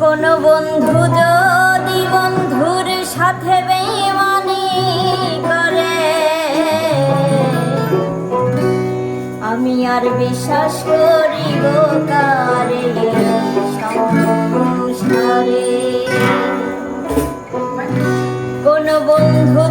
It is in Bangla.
কোনো বন্ধু যদি বন্ধুর সাথে বেমানি করে, আমি আর বিশ্বাস করিব গো কারে সংসারে কোনো বন্ধু